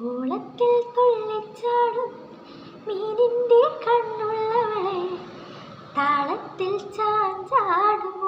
ഓളത്തിൽ തുള്ളിച്ചാടും മീനിന്റെ കണ്ണുള്ളവളെ താളത്തിൽ ചാഞ്ചാടുമോ?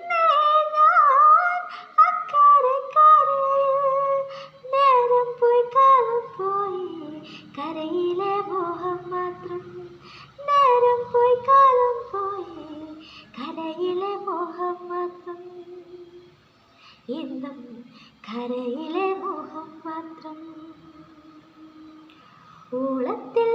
മുഖം മാത്രം. ഓളത്തിൽ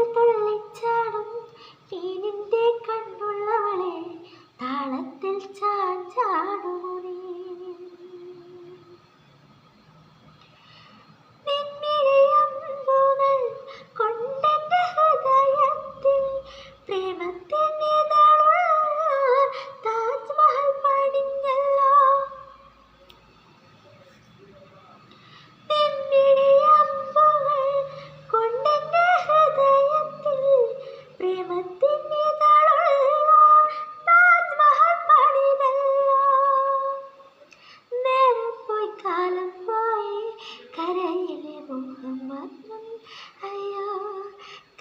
അയ്യോ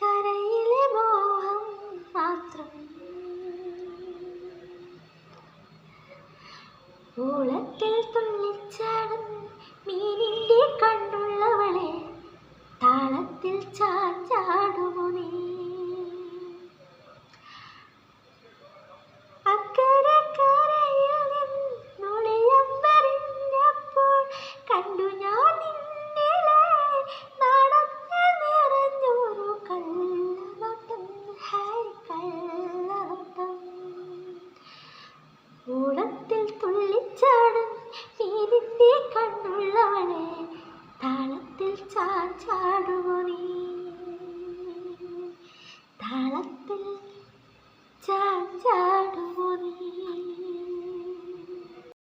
കരയിലെ മോഹം മാത്രം. ഓളത്തിൽ തുള്ളിച്ചാടും മീനിന്റെ കണ്ണുള്ളവളെ താളത്തിൽ ചാച്ചാടുമോ നീ? കണ്ടു ഞാൻ കണ്ണുള്ളവളെ താളത്തിൽ ചാടുമോ നീ? താളത്തിൽ